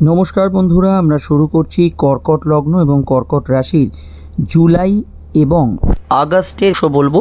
নমস্কার বন্ধুরা আমরা শুরু করছি কর্কট লগ্ন এবং কর্কট রাশির জুলাই এবং আগস্টের সব বলব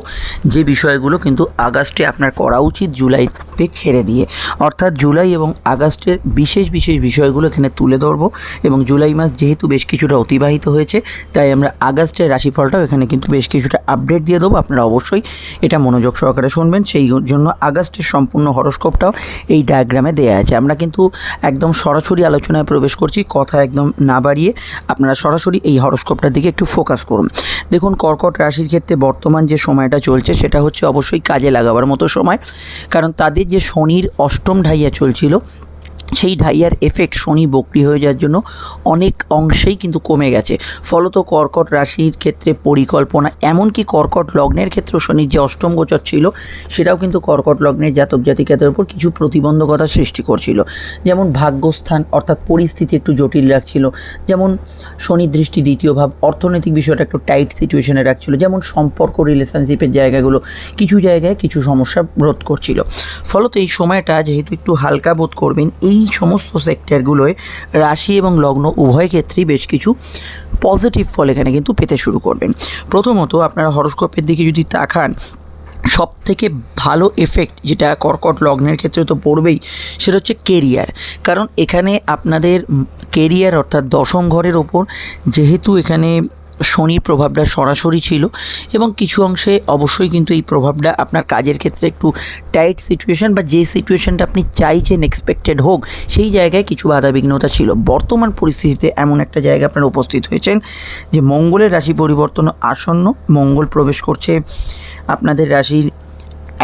যে বিষয়গুলো কিন্তু আগস্টে আপনার করা উচিত জুলাইতে ছেড়ে দিয়ে। অর্থাৎ জুলাই এবং আগস্টের বিশেষ বিশেষ বিষয়গুলো এখানে তুলে ধরবো এবং জুলাই মাস যেহেতু বেশ কিছুটা অতিবাহিত হয়েছে, তাই আমরা আগস্টের রাশিফলটাও এখানে কিন্তু বেশ কিছুটা আপডেট দিয়ে দেবো। আপনারা অবশ্যই এটা মনোযোগ সহকারে শুনবেন। সেই জন্য আগস্টের সম্পূর্ণ হরস্কোপটাও এই ডায়াগ্রামে দেওয়া আছে। আমরা কিন্তু একদম সরাসরি আলোচনায় প্রবেশ করছি, কথা একদম না বাড়িয়ে আপনারা সরাসরি এই হরস্কোপটার দিকে একটু ফোকাস করুন। দেখুন, কর্কট রাশির ক্ষেত্রে বর্তমান যে সময়টা চলছে, সেটা হচ্ছে অবশ্যই কাজে লাগাবার মতো সময়। কারণ তাদের যে শনির অষ্টম ঢাইয়া চলছিল সেই ঢাইয়ার এফেক্ট শনি বক্রি হয়ে যাওয়ার জন্য অনেক অংশেই কিন্তু কমে গেছে। ফলত কর্কট রাশির ক্ষেত্রে পরিকল্পনা, এমনকি কর্কট লগ্নের ক্ষেত্রেও শনির যে অষ্টম গোচর ছিল, সেটাও কিন্তু কর্কট লগ্নের জাতক জাতিকাদের উপর কিছু প্রতিবন্ধকতা সৃষ্টি করছিল। যেমন ভাগ্যস্থান অর্থাৎ পরিস্থিতি একটু জটিল রাখছিল যেমন শনির দৃষ্টি দ্বিতীয় ভাব, অর্থনৈতিক বিষয়টা একটু টাইট সিচুয়েশনে রাখছিল। যেমন সম্পর্ক রিলেশনশিপের জায়গাগুলো কিছু জায়গায় কিছু সমস্যা রোধ করছিল। ফলত এই সময়টা যেহেতু একটু হালকা বোধ করবেন, এই সমস্ত সেক্টরগুলোয় রাশি এবং লগ্ন উভয় ক্ষেত্রেই বেশ কিছু পজিটিভ ফল এখানে কিন্তু পেতে শুরু করবেন। প্রথমত আপনারা হরস্কোপের দিকে যদি তাকান সব থেকে ভালো এফেক্ট যেটা কর্কট লগ্নের ক্ষেত্রে তো পড়বেই, সেটা হচ্ছে কেরিয়ার কারণ এখানে আপনাদের কেরিয়ার অর্থাৎ দশম ঘরের ওপর যেহেতু এখানে শনির প্রভাবটা সরাসরি ছিল এবং কিছু অংশে অবশ্যই কিন্তু এই প্রভাবটা আপনার কাজের ক্ষেত্রে একটু টাইট সিচুয়েশন বা যে সিচুয়েশনটা আপনি চাইছেন এক্সপেক্টেড হোক, সেই জায়গায় কিছু বাধাবিঘ্নতা ছিল। বর্তমান পরিস্থিতিতে এমন একটা জায়গা আপনারা উপস্থিত হয়েছেন যে মঙ্গলের রাশি পরিবর্তন আসন্ন, মঙ্গল প্রবেশ করছে। আপনাদের রাশির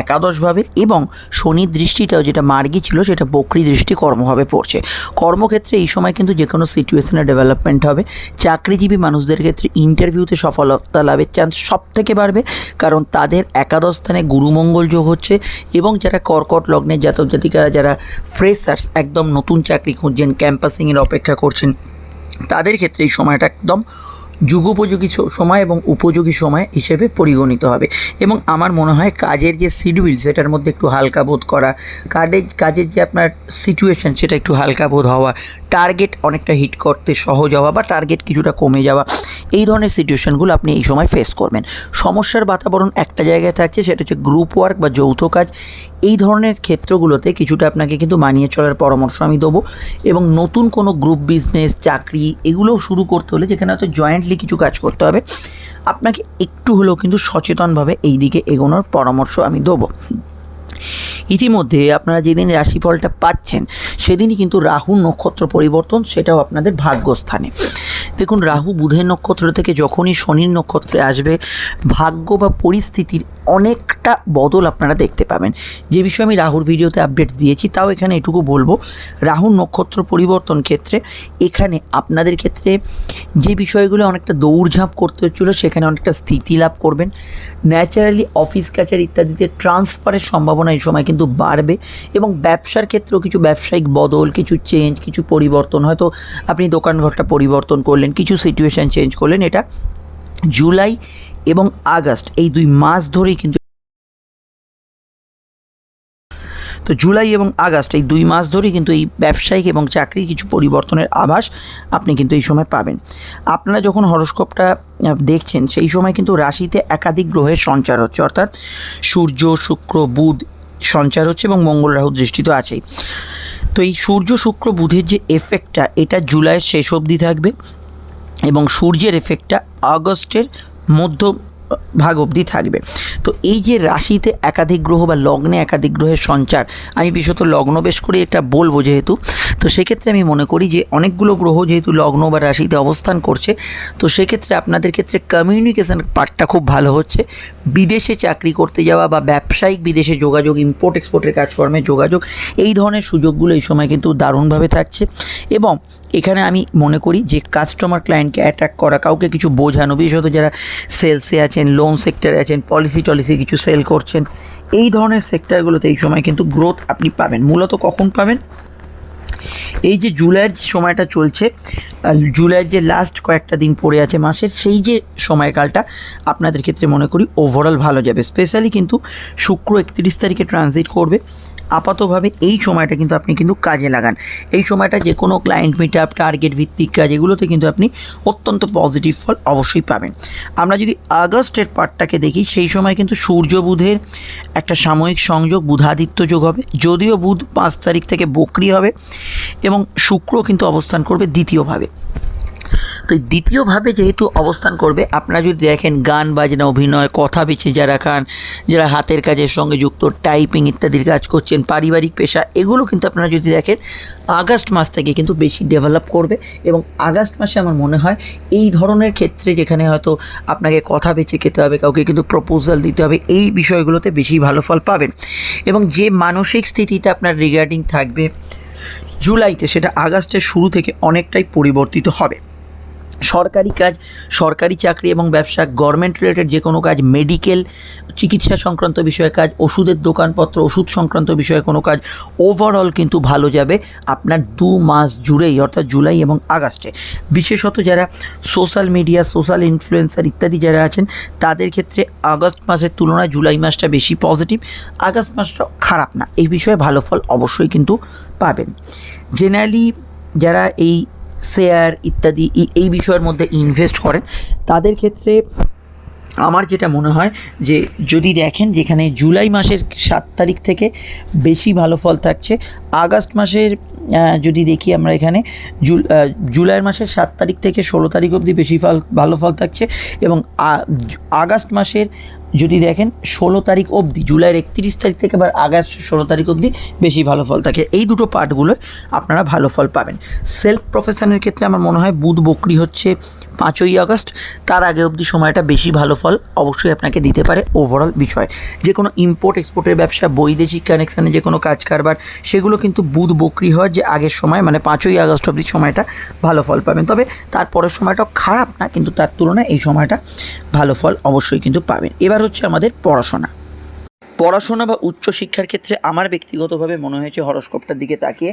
একাদশভাবে এবং শনির দৃষ্টিটাও যেটা মার্গী ছিল সেটা বকরি দৃষ্টি কর্মভাবে পড়ছে। কর্মক্ষেত্রে এই সময় কিন্তু যে কোনো সিচুয়েশনের ডেভেলপমেন্ট হবে। চাকরিজীবী মানুষদের ক্ষেত্রে ইন্টারভিউতে সফলতা লাভের চান্স সব থেকে বাড়বে কারণ তাদের একাদশ স্থানে গুরুমঙ্গল যোগ হচ্ছে এবং যারা কর্কট লগ্নের জাতক জাতিকারা যারা ফ্রেশার্স একদম নতুন চাকরি খুঁজছেন ক্যাম্পাসিংয়ের অপেক্ষা করছেন, তাদের ক্ষেত্রে এই সময়টা একদম যুগোপযোগী সময় এবং উপযোগী সময় হিসেবে পরিগণিত হবে। এবং আমার মনে হয় কাজের যে শিডিউল সেটার মধ্যে একটু হালকা বোধ করা কাজের কাজের যে আপনার সিচুয়েশন সেটা একটু হালকা বোধ হওয়া টার্গেট অনেকটা হিট করতে সহজ হওয়া বা টার্গেট কিছুটা কমে যাওয়া, এই ধরনের সিচুয়েশনগুলো আপনি এই সময় ফেস করবেন। সমস্যার বাতাবরণ একটা জায়গায় থাকছে, সেটা হচ্ছে গ্রুপ ওয়ার্ক বা যৌথ কাজ। এই ধরনের ক্ষেত্রগুলোতে কিছুটা আপনাকে কিন্তু মানিয়ে চলার পরামর্শ আমি দেবো। এবং নতুন কোনো গ্রুপ বিজনেস চাকরি, এগুলোও শুরু করতে হলে যেখানে হয়তো জয়েন্টলি কিছু কাজ করতে হবে। আপনাকে একটু হলেও কিন্তু সচেতনভাবে এই দিকে এগোনোর পরামর্শ আমি দেবো। ইতিমধ্যে আপনারা যেদিন রাশিফলটা পাচ্ছেন, সেদিনই কিন্তু রাহু নক্ষত্র পরিবর্তন, সেটাও আপনাদের ভাগ্যস্থানে। দেখুন, রাহু বুধের নক্ষত্র থেকে যখনই শনির নক্ষত্রে আসবে, ভাগ্য বা পরিস্থিতির অনেকটা বদল আপনারা দেখতে পাবেন। যে বিষয়ে আমি রাহুর ভিডিওতে আপডেট দিয়েছি, তাও এখানে এটুকু বলব। রাহুর নক্ষত্র পরিবর্তন ক্ষেত্রে এখানে আপনাদের ক্ষেত্রে যে বিষয়গুলো অনেকটা দৌড়ঝাঁপ করতে হচ্ছিল, সেখানে অনেকটা স্থিতি লাভ করবেন। ন্যাচারালি অফিস কাচার ইত্যাদিতে ট্রান্সফারের সম্ভাবনা এই সময় কিন্তু বাড়বে এবং ব্যবসার ক্ষেত্রেও কিছু ব্যবসায়িক বদল, কিছু চেঞ্জ কিছু পরিবর্তন। হয়তো আপনি দোকানঘরটা পরিবর্তন করলেন কিছু সিচুয়েশান চেঞ্জ করলেন এটা জুলাই এবং আগস্ট, এই দুই মাস ধরেই কিন্তু তো জুলাই এবং আগস্ট, এই দুই মাস ধরেই কিন্তু এই ব্যবসায়িক এবং চাকরির কিছু পরিবর্তনের আভাস আপনি কিন্তু এই সময় পাবেন। আপনারা যখন হরস্কোপটা দেখছেন, সেই সময় কিন্তু রাশিতে একাধিক গ্রহের সঞ্চার হচ্ছে, অর্থাৎ সূর্য, শুক্র, বুধ সঞ্চার হচ্ছে এবং মঙ্গল রাহু দৃষ্টি তো আছেই। তো এই সূর্য, শুক্র, বুধের যে এফেক্টটা এটা জুলাইয়ের শেষ অবধি থাকবে। এবং সূর্যের এফেক্টটা আগস্টের মধ্য ভাগ অবধি থাকবে। তো এই যে রাশিতে একাধিক গ্রহ বা লগ্নে একাধিক গ্রহের সঞ্চার, আমি বিশেষত লগ্ন বেশ করে এটা বলব যেহেতু, তো সেক্ষেত্রে আমি মনে করি যে অনেকগুলো গ্রহ যেহেতু লগ্ন বা রাশিতে অবস্থান করছে, তো সেক্ষেত্রে আপনাদের ক্ষেত্রে কমিউনিকেশন পার্টটা খুব ভালো হচ্ছে। বিদেশে চাকরি করতে যাওয়া বা ব্যবসায়িক বিদেশে যোগাযোগ ইম্পোর্ট এক্সপোর্টের কাজকর্মে যোগাযোগ, এই ধরনের সুযোগগুলো এই সময় কিন্তু দারুণভাবে থাকছে। এবং এখানে আমি মনে করি যে কাস্টমার ক্লায়েন্টকে অ্যাট্যাক করা, কাউকে কিছু বোঝানো, বিশেষত যারা সেলসে আছেন লোন সেক্টরে আছেন পলিসি টলিসি কিছু সেল করছেন, এই ধরনের সেক্টরগুলোতে এই সময় কিন্তু গ্রোথ আপনি পাবেন। মূলত কখন পাবেন? এই যে জুলাইয়ের যে সময়টা চলছে জুলাইয়ের যে লাস্ট কয়েকটা দিন পড়ে আছে মাসের সেই যে সময়কালটা আপনাদের ক্ষেত্রে মনে করি ওভারঅল ভালো যাবে। স্পেশালি কিন্তু শুক্র একত্রিশ তারিখে ট্রানজিট করবে। আপাতভাবে এই সময়টা কিন্তু আপনি কিন্তু কাজে লাগান। এই সময়টা যে কোনো ক্লায়েন্ট মিট আপ টার্গেট ভিত্তিক কাজ, এগুলোতে কিন্তু আপনি অত্যন্ত পজিটিভ ফল অবশ্যই পাবেন। আমরা যদি আগস্টের পার্টটাকে দেখি, সেই সময় কিন্তু সূর্য বুধের একটা সাময়িক সংযোগ, বুধাদিত্য যোগ হবে। যদিও বুধ পাঁচ তারিখ থেকে বকরি হবে এবং শুক্র কিন্তু অবস্থান করবে দ্বিতীয়ভাবে। তো দ্বিতীয়ভাবে যেহেতু অবস্থান করবে, আপনারা যদি দেখেন গান, বাজনা, অভিনয়, কথা বেছে যারা খান, যারা হাতের কাজের সঙ্গে যুক্ত টাইপিং ইত্যাদির কাজ করছেন, পারিবারিক পেশা, এগুলো কিন্তু আপনারা যদি দেখেন, আগস্ট মাস থেকে কিন্তু বেশি ডেভেলপ করবে এবং আগস্ট মাসে আমার মনে হয় এই ধরনের ক্ষেত্রে যেখানে হয়তো আপনাকে কথা বেছে খেতে হবে, কাউকে কিন্তু প্রপোজাল দিতে হবে, এই বিষয়গুলোতে বেশি ভালো ফল পাবেন। এবং যে মানসিক স্থিতিটা আপনার রিগার্ডিং থাকবে, জুলাইতে সেটা আগস্টের শুরু থেকে অনেকটাই পরিবর্তিত হবে। সরকারি কাজ, সরকারি চাকরি এবং ব্যবসা গভর্নমেন্ট রিলেটেড যে কোনো কাজ মেডিকেল চিকিৎসা সংক্রান্ত বিষয়ে কাজ, ওষুধের দোকানপত্র, ওষুধ সংক্রান্ত বিষয়ে কোনো কাজ ওভারঅল কিন্তু ভালো যাবে আপনার দু মাস জুড়েই, অর্থাৎ জুলাই এবং আগস্টে। বিশেষত যারা সোশ্যাল মিডিয়া সোশ্যাল ইনফ্লুয়েন্সার ইত্যাদি যারা আছেন, তাদের ক্ষেত্রে আগস্ট মাসের তুলনায় জুলাই মাসটা বেশি পজিটিভ আগস্ট মাসটা খারাপ না। এই বিষয়ে ভালো ফল অবশ্যই কিন্তু পাবেন। জেনারেলি যারা এই শেয়ার ইত্যাদি এই- বিষয়ের মধ্যে ইনভেস্ট করেন। তাদের ক্ষেত্রে আমার যেটা মনে হয় যে, যদি দেখেন যেখানে জুলাই মাসের সাত তারিখ থেকে বেশি ভালো ফল থাকছে, আগস্ট মাসের যদি দেখি আমরা এখানে জুলাই মাসের সাত তারিখ থেকে ষোলো তারিখ অবধি বেশি ফল, ভালো ফল থাকছে এবং আগস্ট মাসের যদি দেখেন ষোলো তারিখ অবধি, জুলাইয়ের একত্রিশ তারিখ থেকে আবার আগস্ট ষোলো তারিখ অবধি বেশি ভালো ফল থাকে। এই দুটো পার্টগুলো আপনারা ভালো ফল পাবেন। সেলফ প্রফেশনের ক্ষেত্রে আমার মনে হয় বুধ বকরি হচ্ছে পাঁচই আগস্ট। তার আগে অবধি সময়টা বেশি ভালো ফল অবশ্যই আপনাকে দিতে পারে ওভারঅল বিষয়। যে কোনো ইম্পোর্ট এক্সপোর্টের ব্যবসা, বৈদেশিক কানেকশানে যে কোনো কাজ কারবার, সেগুলো কিন্তু বুধ বকরি হয় যে আগের সময় মানে পাঁচই আগস্ট অবধি সময়টা ভালো ফল পাবেন। তবে তারপরের সময়টাও খারাপ না, কিন্তু তার তুলনায় এই সময়টা ভালো ফল অবশ্যই কিন্তু পাবেন। এবার হচ্ছে আমাদের পড়াশোনা। পড়াশোনা বা উচ্চশিক্ষার ক্ষেত্রে আমার ব্যক্তিগতভাবে মনে হয়েছে হরস্কোপটার দিকে তাকিয়ে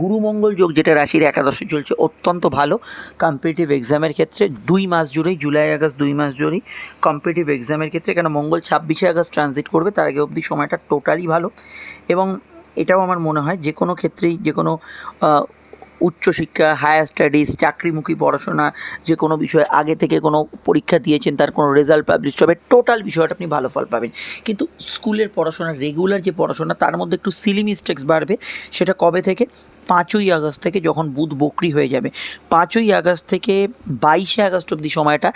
গুরুমঙ্গল যোগ যেটা রাশির একাদশে চলছে অত্যন্ত ভালো। কম্পিটিটিভ এক্সামের ক্ষেত্রে দুই মাস জুড়েই, জুলাই, আগস্ট দুই মাস জুড়েই কম্পিটিটিভ এক্সামের ক্ষেত্রে কেন মঙ্গল ছাব্বিশে আগস্ট ট্রানজিট করবে তার আগে অবধি সময়টা টোটালি ভালো। এবং এটাও আমার মনে হয় যে কোনো ক্ষেত্রেই, যে কোনো উচ্চশিক্ষা হায়ার স্টাডিজ চাকরিমুখী পড়াশোনা, যে কোনো বিষয়ে আগে থেকে কোনো পরীক্ষা দিয়েছেন, তার কোনো রেজাল্ট পাবলিশ হবে টোটাল বিষয়টা আপনি ভালো ফল পাবেন। কিন্তু স্কুলের পড়াশোনা রেগুলার যে পড়াশোনা, তার মধ্যে একটু সিলি মিস্টেক্স বাড়বে। সেটা কবে থেকে? পাঁচই আগস্ট থেকে যখন বুধ বকরি হয়ে যাবে। পাঁচই আগস্ট থেকে বাইশে আগস্ট অবধি সময়টা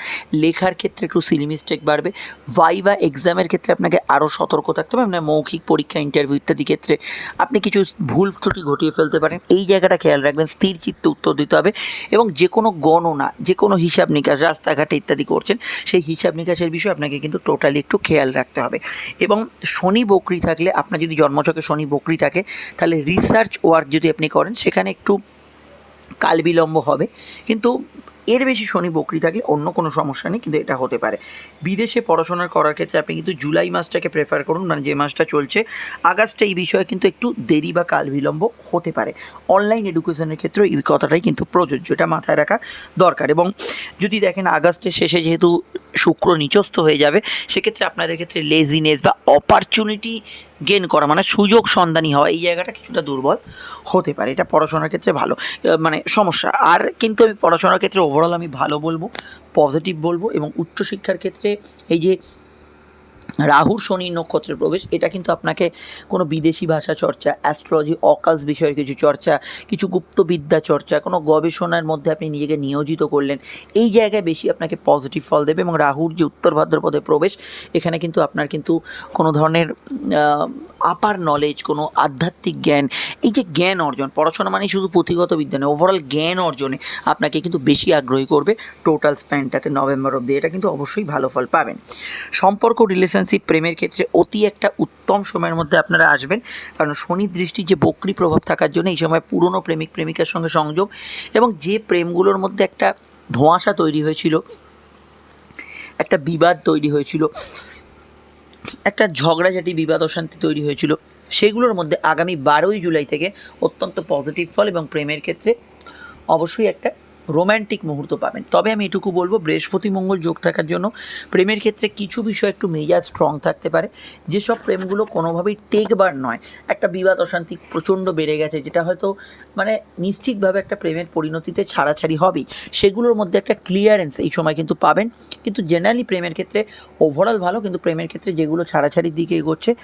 লেখার ক্ষেত্রে একটু সিলি মিস্টেক বাড়বে। ভাইভা এক্সামের ক্ষেত্রে আপনাকে আরও সতর্ক থাকতে হবে। আপনার মৌখিক পরীক্ষা ইন্টারভিউ ইত্যাদি ক্ষেত্রে আপনি কিছু ভুল ত্রুটি ঘটিয়ে ফেলতে পারেন। এই জায়গাটা খেয়াল রাখবেন, স্থির চিত্তে উত্তর দিতে হবে এবং যে কোনো গণনা যে কোনো হিসাব নিকাশ, রাস্তাঘাটে ইত্যাদি করছেন, সেই হিসাব নিকাশের বিষয়ে আপনাকে কিন্তু টোটালি একটু খেয়াল রাখতে হবে। এবং শনি বকরি থাকলে, আপনার যদি জন্মছকে শনি বকরি থাকে, তাহলে রিসার্চ ওয়ার্ক যদি আপনি করেন, সেখানে একটু কাল বিলম্ব হবে। কিন্তু এর বেশি শনি বকরি থাকলে অন্য কোনো সমস্যা নেই, কিন্তু এটা হতে পারে। বিদেশে পড়াশোনা করার ক্ষেত্রে আপনি কিন্তু জুলাই মাসটাকে প্রেফার করুন মানে যে মাসটা চলছে। আগস্টে এই বিষয়ে কিন্তু একটু দেরি বা কাল বিলম্ব হতে পারে। অনলাইন এডুকেশনের ক্ষেত্রে এই কথাটাই কিন্তু প্রযোজ্য, এটা মাথায় রাখা দরকার। এবং যদি দেখেন আগস্টের শেষে যেহেতু শুক্র নিচস্থ হয়ে যাবে, সেক্ষেত্রে আপনাদের ক্ষেত্রে লেজিনেস বা অপরচুনিটি গেন করা মানে সুযোগ সন্ধানী হওয়া, এই জায়গাটা কিছুটা দুর্বল হতে পারে। এটা পড়াশোনার ক্ষেত্রে ভালো মানে সমস্যা। আর কিন্তু আমি পড়াশোনার ক্ষেত্রে ওভারঅল আমি ভালো বলব পজিটিভ বলব এবং উচ্চশিক্ষার ক্ষেত্রে এই যে রাহুর শনি নক্ষত্রের প্রবেশ, এটা কিন্তু আপনাকে কোনো বিদেশি ভাষা চর্চা অ্যাস্ট্রোলজি অকালস বিষয়ে কিছু চর্চা, কিছু গুপ্তবিদ্যা চর্চা, কোনো গবেষণার মধ্যে আপনি নিজেকে নিয়োজিত করলেন, এই জায়গায় বেশি আপনাকে পজিটিভ ফল দেবে এবং রাহুর যে উত্তর ভাদ্রপদে প্রবেশ, এখানে কিন্তু আপনার কিন্তু কোনো ধরনের আপার নলেজ কোনো আধ্যাত্মিক জ্ঞান, এই যে জ্ঞান অর্জন, পড়াশোনা মানে শুধু পুঁথিগত বিদ্যা নয় ওভারঅল জ্ঞান অর্জনে আপনাকে কিন্তু বেশি আগ্রহী করবে টোটাল স্প্যানটাতে নভেম্বর অবধি, এটা কিন্তু অবশ্যই ভালো ফল পাবেন। সম্পর্ক রিলেশনশিপ প্রেমের ক্ষেত্রে অতি একটা উত্তম সময়ের মধ্যে আপনারা আসবেন। কারণ শনি দৃষ্টির যে বক্রি প্রভাব থাকার জন্য এই সময় পুরনো প্রেমিক, প্রেমিকার সঙ্গে সংযোগ এবং যে প্রেমগুলোর মধ্যে একটা ধোঁয়াশা তৈরি হয়েছিল, একটা বিবাদ তৈরি হয়েছিল, একটা ঝগড়াঝাটি, বিবাদ অশান্তি তৈরি হয়েছিল, সেগুলোর মধ্যে আগামী বারোই জুলাই থেকে অত্যন্ত পজিটিভ ফল এবং প্রেমের ক্ষেত্রে অবশ্যই একটা রোম্যান্টিক মুহূর্ত পাবেন। তবে আমি এটুকু বলব, বৃহস্পতি মঙ্গল যোগ থাকার জন্য প্রেমের ক্ষেত্রে কিছু বিষয় একটু মেজাজ স্ট্রং থাকতে পারে। যেসব প্রেমগুলো কোনোভাবেই টেকবার নয়, একটা বিবাদ অশান্তি প্রচণ্ড বেড়ে গেছে, যেটা হয়তো মানে নিশ্চিতভাবে একটা প্রেমের পরিণতিতে ছাড়াছাড়ি হবেই। সেগুলোর মধ্যে একটা ক্লিয়ারেন্স এই সময় কিন্তু পাবেন। কিন্তু জেনারেলি প্রেমের ক্ষেত্রে ওভারঅল ভালো, কিন্তু প্রেমের ক্ষেত্রে যেগুলো ছাড়াছাড়ির দিকে এগোচ্ছে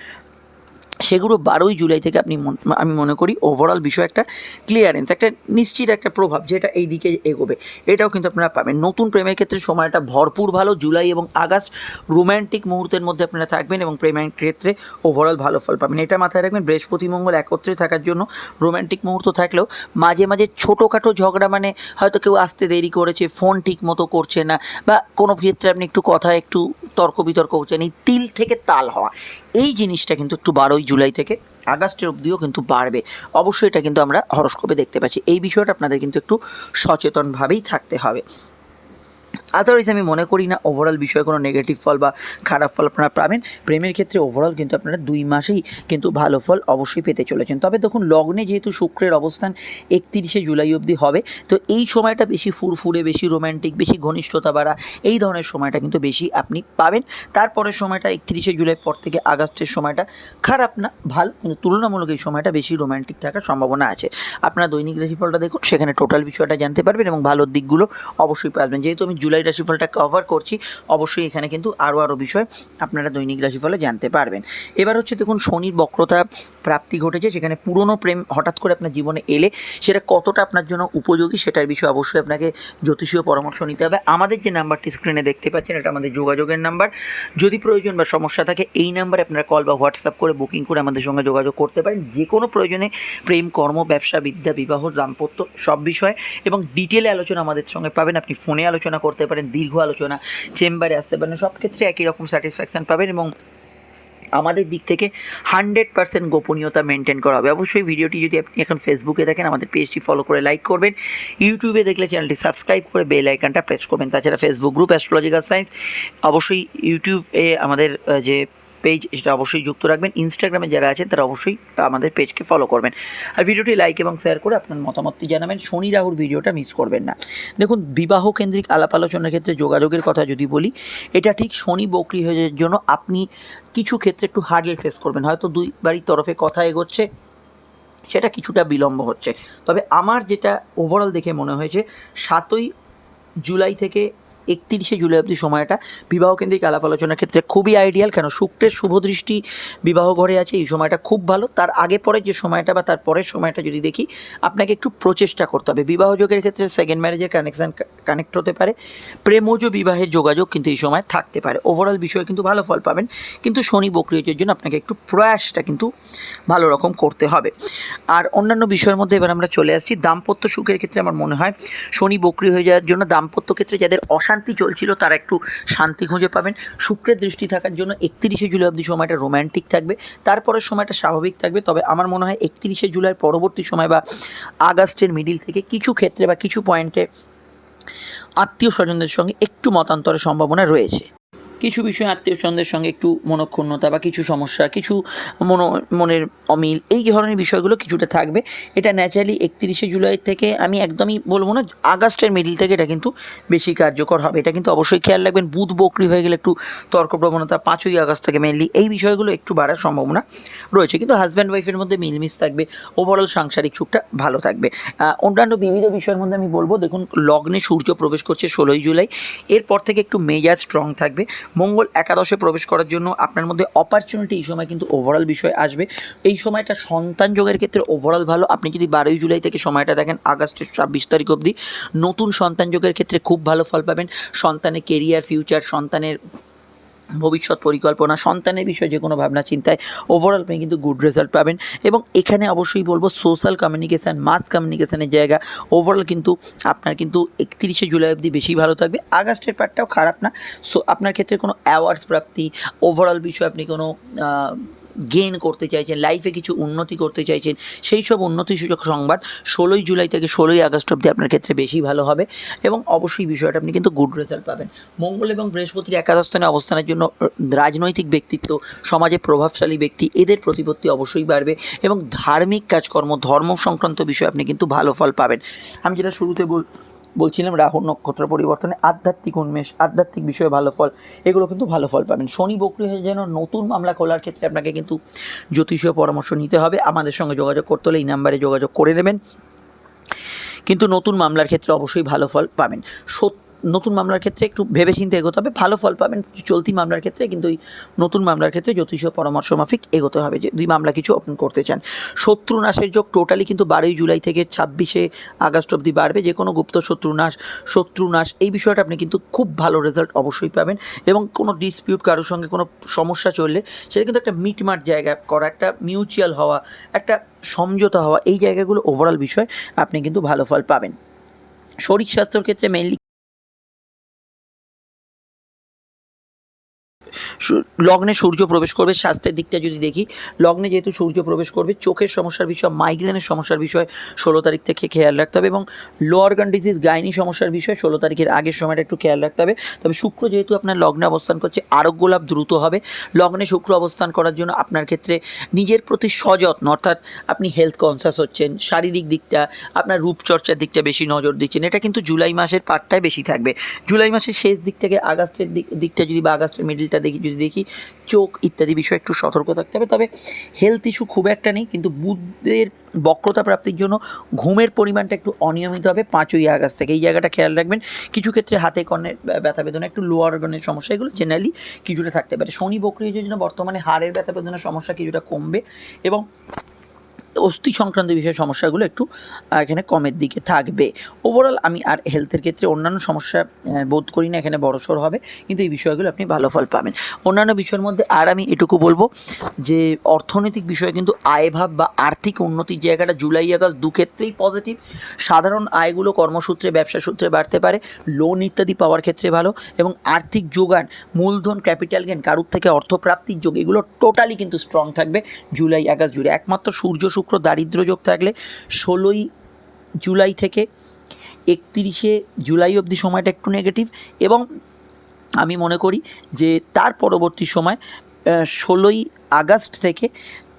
সেগুলো বারোই জুলাই থেকে আপনি আমি মনে করি ওভারঅল বিষয় একটা ক্লিয়ারেন্স একটা নিশ্চিত একটা প্রভাব যেটা এই দিকে এগোবে। এটাও কিন্তু আপনারা পাবেন। নতুন প্রেমের ক্ষেত্রে সময়টা ভরপুর ভালো, জুলাই এবং আগস্ট রোম্যান্টিক মুহূর্তের মধ্যে আপনারা থাকবেন এবং প্রেমের ক্ষেত্রে ওভারঅল ভালো ফল পাবেন। এটা মাথায় রাখবেন, বৃহস্পতি, মঙ্গল একত্রে থাকার জন্য রোম্যান্টিক মুহূর্ত থাকলেও মাঝে মাঝে ছোটোখাটো ঝগড়া মানে হয়তো কেউ আসতে দেরি করেছে ফোন ঠিক মতো করছে না বা কোনো ক্ষেত্রে আপনি একটু কথা একটু তর্ক বিতর্ক করছেন, এই তিল থেকে তাল হওয়া। এই জিনিসটা কিন্তু একটু বারোই জুলাই থেকে আগস্টের অবধিও কিন্তু বাড়বে। অবশ্যই এটা কিন্তু আমরা হরস্কোপে দেখতে পাচ্ছি। এই বিষয়টা আপনাদের কিন্তু একটু সচেতনভাবেই থাকতে হবে। আদারওয়াইজ আমি মনে করি না ওভারঅল বিষয়ে কোনো নেগেটিভ ফল বা খারাপ ফল আপনারা পাবেন। প্রেমের ক্ষেত্রে ওভারঅল কিন্তু আপনারা দুই মাসেই কিন্তু ভালো ফল অবশ্যই পেতে চলেছেন। তবে দেখুন, লগ্নে যেহেতু শুক্রের অবস্থান একত্রিশে জুলাই অবধি হবে, তো এই সময়টা বেশি ফুরফুরে, বেশি রোম্যান্টিক বেশি ঘনিষ্ঠতা বাড়া, এই ধরনের সময়টা কিন্তু বেশি আপনি পাবেন। তারপরের সময়টা একত্রিশে জুলাই, পর থেকে আগস্টের সময়টা খারাপ না, ভালো, কিন্তু তুলনামূলক এই সময়টা বেশি রোম্যান্টিক থাকার সম্ভাবনা আছে। আপনারা দৈনিক রাশিফলটা দেখুন, সেখানে টোটাল বিষয়টা জানতে পারবেন এবং ভালোর দিকগুলো অবশ্যই পাবেন। যেহেতু আমি জুলাই রাশিফলটা কভার করছি, অবশ্যই এখানে কিন্তু আরও আরও বিষয় আপনারা দৈনিক রাশিফলে জানতে পারবেন। এবার হচ্ছে দেখুন, শনির বক্রতা প্রাপ্তি ঘটেছে, সেখানে পুরনো প্রেম হঠাৎ করে আপনার জীবনে এলে, সেটা কতটা আপনার জন্য উপযোগী সেটার বিষয়ে অবশ্যই আপনাকে জ্যোতিষীয় পরামর্শ নিতে হবে। আমাদের যে নাম্বারটি স্ক্রিনে দেখতে পাচ্ছেন, এটা আমাদের যোগাযোগের নাম্বার। যদি প্রয়োজন বা সমস্যা থাকে, এই নাম্বারে আপনারা কল বা হোয়াটসঅ্যাপ করে বুকিং করে আমাদের সঙ্গে যোগাযোগ করতে পারেন। যে কোনো প্রয়োজনে প্রেম, কর্ম, ব্যবসা, বিদ্যা, বিবাহ, দাম্পত্য সব বিষয়ে এবং ডিটেলে আলোচনা আমাদের সঙ্গে পাবেন। আপনি ফোনে আলোচনা পারেন, দীর্ঘ আলোচনা, চেম্বারে আসতে পারেন সব ক্ষেত্রে একই রকম স্যাটিসফ্যাকশান পাবেন এবং আমাদের দিক থেকে হান্ড্রেড পার্সেন্ট গোপনীয়তা মেনটেন করা হবে। অবশ্যই ভিডিওটি যদি আপনি এখন ফেসবুকে দেখেন, আমাদের পেজটি ফলো করে লাইক করবেন। ইউটিউবে দেখলে চ্যানেলটি সাবস্ক্রাইব করে বেল আইকনটা প্রেস করবেন। তাছাড়া ফেসবুক গ্রুপ অ্যাস্ট্রোলজিক্যাল সায়েন্স অবশ্যই ইউটিউবে আমাদের যে পেজ সেটা অবশ্যই যুক্ত রাখবেন। ইনস্টাগ্রামে যারা আছেন, তারা অবশ্যই আমাদের পেজকে ফলো করবেন। আর ভিডিওটি লাইক এবং শেয়ার করে আপনার মতামতটি জানাবেন। শনি রাহুর ভিডিওটা মিস করবেন না। দেখুন, বিবাহ কেন্দ্রিক আলাপ আলোচনার ক্ষেত্রে যোগাযোগের কথা যদি বলি, এটা ঠিক শনি বকরি হয়ে জন্য আপনি কিছু ক্ষেত্রে একটু হার্ডেল ফেস করবেন। হয়তো দুই বাড়ির তরফে কথা এগোচ্ছে, সেটা কিছুটা বিলম্ব হচ্ছে। তবে আমার যেটা ওভারঅল দেখে মনে হয়েছে, সাতই জুলাই থেকে একত্রিশে জুলাই অবধি সময়টা বিবাহ কেন্দ্রিক আলাপ আলোচনার ক্ষেত্রে খুবই আইডিয়াল কেন শুক্রের শুভ দৃষ্টি বিবাহ ঘরে আছে, এই সময়টা খুব ভালো। তার আগে পরে যে সময়টা বা তার পরের সময়টা যদি দেখি, আপনাকে একটু প্রচেষ্টা করতে হবে। বিবাহ যোগের ক্ষেত্রে সেকেন্ড ম্যারেজের কানেকশান কানেক্ট হতে পারে। প্রেমজ বিবাহের যোগাযোগ কিন্তু এই সময় থাকতে পারে। ওভারঅল বিষয়ে কিন্তু ভালো ফল পাবেন। কিন্তু শনি বক্রিয়জের জন্য আপনাকে একটু প্রয়াসটা কিন্তু ভালো রকম করতে হবে। আর অন্যান্য বিষয়ের মধ্যে এবার আমরা চলে আসছি। দাম্পত্য সুখের ক্ষেত্রে আমার মনে হয়, শনি বক্রি হয়ে যাওয়ার জন্য দাম্পত্য ক্ষেত্রে যাদের অশান্তি চলছিল, তারা একটু শান্তি খুঁজে পাবেন। শুক্রের দৃষ্টি থাকার জন্য একত্রিশে জুলাই অবধি সময়টা রোম্যান্টিক থাকবে। তারপরের সময়টা স্বাভাবিক থাকবে, তবে আমার মনে হয় একত্রিশে জুলাইয়ের পরবর্তী সময় বা আগস্টের মিডিল থেকে কিছু ক্ষেত্রে বা কিছু পয়েন্টে আত্মীয় স্বজনদের সঙ্গে একটু মতান্তরের সম্ভাবনা রয়েছে। কিছু বিষয়ে আত্মীয় স্বজনদের সঙ্গে একটু মনক্ষুণ্ণতা বা কিছু সমস্যা, কিছু মনো, মনের অমিল, এই ধরনের বিষয়গুলো কিছুটা থাকবে। এটা ন্যাচারালি একত্রিশে জুলাই থেকে আমি একদমই বলব না, আগস্টের মিডিল থেকে এটা কিন্তু বেশি কার্যকর হবে। এটা কিন্তু অবশ্যই খেয়াল রাখবেন, বুধ বকরি হয়ে গেলে একটু তর্ক প্রবণতা পাঁচই আগস্ট থেকে মেনলি এই বিষয়গুলো একটু বাড়ার সম্ভাবনা রয়েছে। কিন্তু হাজব্যান্ড ওয়াইফের মধ্যে মিলমিশ থাকবে ওভারঅল সাংসারিক সুখটা ভালো থাকবে। অন্যান্য বিবিধ বিষয়ের মধ্যে আমি বলব, দেখুন, লগ্নে সূর্য প্রবেশ করছে ষোলোই জুলাই, এরপর থেকে একটু মেজাজ স্ট্রং থাকবে। মঙ্গল একাদশে প্রবেশ করার জন্য আপনার মধ্যে অপরচুনিটি এই সময় কিন্তু ওভারঅল বিষয় আসবে। এই সময়টা সন্তান যোগের ক্ষেত্রে ওভারঅল ভালো। আপনি যদি বারোই জুলাই থেকে সময়টা দেখেন, আগস্টের ছাব্বিশ তারিখ অবধি, নতুন সন্তান যোগের ক্ষেত্রে খুব ভালো ফল পাবেন। সন্তানের কেরিয়ার ফিউচার সন্তানের ভবিষ্যৎ পরিকল্পনা, সন্তানের বিষয়ে যে কোনো ভাবনা, চিন্তায় ওভারঅল আপনি কিন্তু গুড রেজাল্ট পাবেন। এবং এখানে অবশ্যই বলব সোশ্যাল কমিউনিকেশান মাস কমিউনিকেশানের জায়গা। ওভারঅল কিন্তু আপনার কিন্তু একত্রিশে জুলাই অবধি বেশি ভালো থাকবে। আগস্টের পার্টটাও খারাপ না। সো আপনার ক্ষেত্রে কোনো অ্যাওয়ার্ডস প্রাপ্তি ওভারঅল বিষয়ে আপনি কোনো গেইন করতে চাইছেন লাইফে কিছু উন্নতি করতে চাইছেন, সেই সব উন্নতি সূচক সংবাদ ষোলোই জুলাই থেকে ষোলোই আগস্ট অবধি আপনার ক্ষেত্রে বেশি ভালো হবে এবং অবশ্যই বিষয়টা আপনি কিন্তু গুড রেজাল্ট পাবেন। মঙ্গল এবং বৃহস্পতির একাদশ স্থানে অবস্থানের জন্য রাজনৈতিক ব্যক্তিত্ব, সমাজে প্রভাবশালী ব্যক্তি, এদের প্রতিপত্তি অবশ্যই বাড়বে এবং ধার্মিক কাজকর্ম, ধর্ম সংক্রান্ত বিষয়ে আপনি কিন্তু ভালো ফল পাবেন। আমি যেটা শুরুতে বল বলছিলাম রাহু নক্ষত্র পরিবর্তনে আধ্যাত্মিক উন্মেষ, আধ্যাত্মিক বিষয়ে ভালো ফল, এগুলো কিন্তু ভালো ফল পাবেন। শনি বকরি হয়ে যেন নতুন মামলা খোলার ক্ষেত্রে আপনাকে কিন্তু জ্যোতিষীয় পরামর্শ নিতে হবে। আমাদের সঙ্গে যোগাযোগ করতে হলে এই নাম্বারে যোগাযোগ করে নেবেন। কিন্তু নতুন মামলার ক্ষেত্রে অবশ্যই ভালো ফল পাবেন। সত নতুন মামলার ক্ষেত্রে একটু ভেবেচিন্তে এগোতে হবে। ভালো ফল পাবেন, চলতি মামলার ক্ষেত্রে কিন্তু ওই নতুন মামলার ক্ষেত্রে জ্যোতিষীয় পরামর্শ মাফিক এগোতে হবে যে দুই মামলা কিছু ওপেন করতে চান। শত্রু নাশের যোগ টোটালি কিন্তু বারোই জুলাই থেকে ছাব্বিশে আগস্ট অবধি বাড়বে। যে কোনো গুপ্ত শত্রু নাশ শত্রু নাশ, এই বিষয়টা আপনি কিন্তু খুব ভালো রেজাল্ট অবশ্যই পাবেন এবং কোনো ডিসপিউট কারোর সঙ্গে কোনো সমস্যা চললে সেটা কিন্তু একটা মিটমাট জায়গা করা, একটা মিউচুয়াল হওয়া, একটা সমঝোতা হওয়া, এই জায়গাগুলো ওভারঅল বিষয় আপনি কিন্তু ভালো ফল পাবেন। শরীর স্বাস্থ্যর ক্ষেত্রে মেইনলি লগ্নে সূর্য প্রবেশ করবে, স্বাস্থ্যের দিকটা যদি দেখি, লগ্নে যেহেতু সূর্য প্রবেশ করবে, চোখের সমস্যার বিষয় মাইগ্রেনের সমস্যার বিষয় ষোলো তারিখ থেকে খেয়াল রাখতে হবে এবং লো অর্গান ডিজিজ গাইনি সমস্যার বিষয় ষোলো তারিখের আগের সময়টা একটু খেয়াল রাখতে হবে। তবে শুক্র যেহেতু আপনার লগ্নে অবস্থান করছে, আরোগ্য লাভ দ্রুত হবে। লগ্নে শুক্র অবস্থান করার জন্য আপনার ক্ষেত্রে নিজের প্রতি সযত্ন, অর্থাৎ আপনি হেলথ কনসাস হচ্ছেন, শারীরিক দিকটা, আপনার রূপচর্চার দিকটা বেশি নজর দিচ্ছেন। এটা কিন্তু জুলাই মাসের পার্টটাই বেশি থাকবে। জুলাই মাসের শেষ দিক থেকে আগস্টের দিক, দিকটা যদি বা আগস্টের মিডিলটা দেখি, যদি দেখি চোখ ইত্যাদি বিষয়ে একটু সতর্ক থাকতে হবে। তবে হেলথ ইস্যু খুব একটা নেই, কিন্তু বুধের বক্রতা প্রাপ্তির জন্য ঘুমের পরিমাণটা একটু অনিয়মিত হবে পাঁচই আগস্ট থেকে। এই জায়গাটা খেয়াল রাখবেন, কিছু ক্ষেত্রে হাতে কর্ণের ব্যথা বেদনা, একটু লোয়ার অর্গানের সমস্যা, এগুলো জেনারেলি কিছুটা থাকতে পারে। শনি বক্রিয় জন্য বর্তমানে হাড়ের ব্যথা বেদনার সমস্যা কিছুটা কমবে এবং অস্থি সংক্রান্ত বিষয়ে সমস্যাগুলো একটু এখানে কমের দিকে থাকবে। ওভারঅল আমি আর হেলথের ক্ষেত্রে অন্যান্য সমস্যা বোধ করি না এখানে বড়সড় হবে, কিন্তু এই বিষয়গুলো আপনি ভালো ফল পাবেন। অন্যান্য বিষয়ের মধ্যে আর আমি এটুকু বলব যে, অর্থনৈতিক বিষয়ে কিন্তু আয়ভাব বা আর্থিক উন্নতির জায়গাটা জুলাই, আগস্ট দু ক্ষেত্রেই পজিটিভ সাধারণ আয়গুলো কর্মসূত্রে, ব্যবসা সূত্রে বাড়তে পারে লোন ইত্যাদি পাওয়ার ক্ষেত্রে ভালো এবং আর্থিক যোগান, মূলধন ক্যাপিটাল গেন কারুর থেকে অর্থপ্রাপ্তির যোগ, এগুলো টোটালি কিন্তু স্ট্রং থাকবে জুলাই, আগস্ট জুড়ে। একমাত্র সূর্য শুক্র দারিদ্র যোগ থাকলে ষোলোই জুলাই থেকে একত্রিশে জুলাই অবধি সময়টা একটু নেগেটিভ এবং আমি মনে করি যে তার পরবর্তী সময় ষোলোই আগস্ট থেকে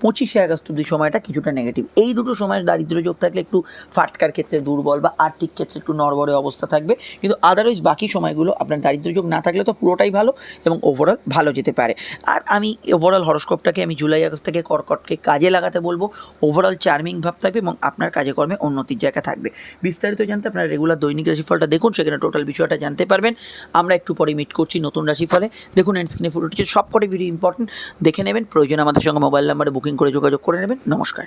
পঁচিশে আগস্ট অব্দি সময়টা কিছুটা নেগেটিভ এই দুটো সময় দারিদ্র্য যোগ থাকলে একটু ফাটকার ক্ষেত্রে দুর্বল বা আর্থিক ক্ষেত্রে একটু নড়বড়ে অবস্থা থাকবে। কিন্তু আদারওয়াইজ বাকি সময়গুলো আপনার দারিদ্র্য যোগ না থাকলে তো পুরোটাই ভালো এবং ওভারঅল ভালো যেতে পারে। আর আমি ওভারঅল হরস্কোপটাকে আমি জুলাই আগস্ট থেকে কর্কটকে কাজে লাগাতে বলব। ওভারঅল চার্মিং ভাব থাকবে এবং আপনার কাজে কর্মে উন্নতির জায়গা থাকবে। বিস্তারিত জানতে আপনার রেগুলার দৈনিক রাশিফলটা দেখুন, সেখানে টোটাল বিষয়টা জানতে পারবেন। আমরা একটু পরে মিট করছি নতুন রাশিফলে। দেখুন স্ক্রিনে ফুটে উঠেছে। সবকটি ভিডিও ইম্পর্টেন্ট দেখে নেবেন। প্রয়োজন আমাদের সঙ্গে মোবাইল নাম্বারে বুকিং করে যোগাযোগ করে নেবেন। নমস্কার।